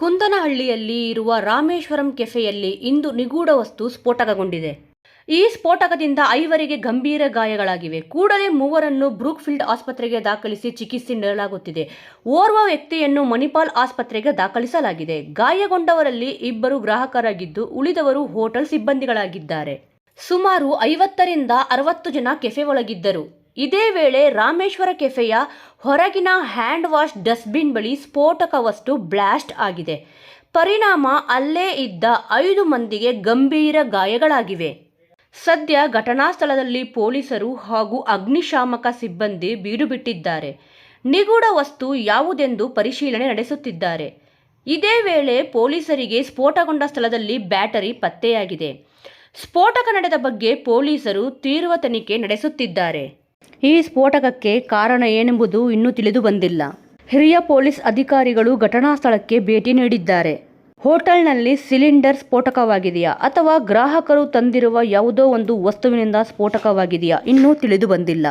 ಕುಂದನಹಳ್ಳಿಯಲ್ಲಿ ಇರುವ ರಾಮೇಶ್ವರಂ ಕೆಫೆಯಲ್ಲಿ ಇಂದು ನಿಗೂಢ ವಸ್ತು ಸ್ಫೋಟಕಗೊಂಡಿದೆ. ಈ ಸ್ಫೋಟಕದಿಂದ ಐವರಿಗೆ ಗಂಭೀರ ಗಾಯಗಳಾಗಿವೆ. ಕೂಡಲೇ ಮೂವರನ್ನು ಬ್ರೂಕ್ಫೀಲ್ಡ್ ಆಸ್ಪತ್ರೆಗೆ ದಾಖಲಿಸಿ ಚಿಕಿತ್ಸೆ ನೀಡಲಾಗುತ್ತಿದೆ. ಓರ್ವ ವ್ಯಕ್ತಿಯನ್ನು ಮಣಿಪಾಲ್ ಆಸ್ಪತ್ರೆಗೆ ದಾಖಲಿಸಲಾಗಿದೆ. ಗಾಯಗೊಂಡವರಲ್ಲಿ ಇಬ್ಬರು ಗ್ರಾಹಕರಾಗಿದ್ದು, ಉಳಿದವರು ಹೋಟೆಲ್ ಸಿಬ್ಬಂದಿಗಳಾಗಿದ್ದಾರೆ. ಸುಮಾರು ಐವತ್ತರಿಂದ ಅರವತ್ತು ಜನ ಕೆಫೆ ಒಳಗಿದ್ದರು ಇದೇ ವೇಳೆ ರಾಮೇಶ್ವರ ಕೆಫೆಯ ಹೊರಗಿನ ಹ್ಯಾಂಡ್ ವಾಶ್ ಡಸ್ಟ್ಬಿನ್ ಬಳಿ ಸ್ಫೋಟಕ ವಸ್ತು ಬ್ಲಾಸ್ಟ್ ಆಗಿದೆ. ಪರಿಣಾಮ ಅಲ್ಲೇ ಇದ್ದ ಐದು ಮಂದಿಗೆ ಗಂಭೀರ ಗಾಯಗಳಾಗಿವೆ. ಸದ್ಯ ಘಟನಾ ಸ್ಥಳದಲ್ಲಿ ಪೊಲೀಸರು ಹಾಗೂ ಅಗ್ನಿಶಾಮಕ ಸಿಬ್ಬಂದಿ ಬೀಡುಬಿಟ್ಟಿದ್ದಾರೆ. ನಿಗೂಢ ವಸ್ತು ಯಾವುದೆಂದು ಪರಿಶೀಲನೆ ನಡೆಸುತ್ತಿದ್ದಾರೆ. ಇದೇ ವೇಳೆ ಪೊಲೀಸರಿಗೆ ಸ್ಫೋಟಗೊಂಡ ಸ್ಥಳದಲ್ಲಿ ಬ್ಯಾಟರಿ ಪತ್ತೆಯಾಗಿದೆ. ಸ್ಫೋಟಕ ನಡೆದ ಬಗ್ಗೆ ಪೊಲೀಸರು ತೀವ್ರ ತನಿಖೆ ನಡೆಸುತ್ತಿದ್ದಾರೆ. ಈ ಸ್ಫೋಟಕಕ್ಕೆ ಕಾರಣ ಏನೆಂಬುದು ಇನ್ನೂ ತಿಳಿದು ಬಂದಿಲ್ಲ. ಹಿರಿಯ ಪೊಲೀಸ್ ಅಧಿಕಾರಿಗಳು ಘಟನಾ ಸ್ಥಳಕ್ಕೆ ಭೇಟಿ ನೀಡಿದ್ದಾರೆ. ಹೋಟೆಲ್ನಲ್ಲಿ ಸಿಲಿಂಡರ್ ಸ್ಫೋಟಕವಾಗಿದೆಯಾ ಅಥವಾ ಗ್ರಾಹಕರು ತಂದಿರುವ ಯಾವುದೋ ಒಂದು ವಸ್ತುವಿನಿಂದ ಸ್ಫೋಟಕವಾಗಿದೆಯಾ ಇನ್ನೂ ತಿಳಿದು ಬಂದಿಲ್ಲ.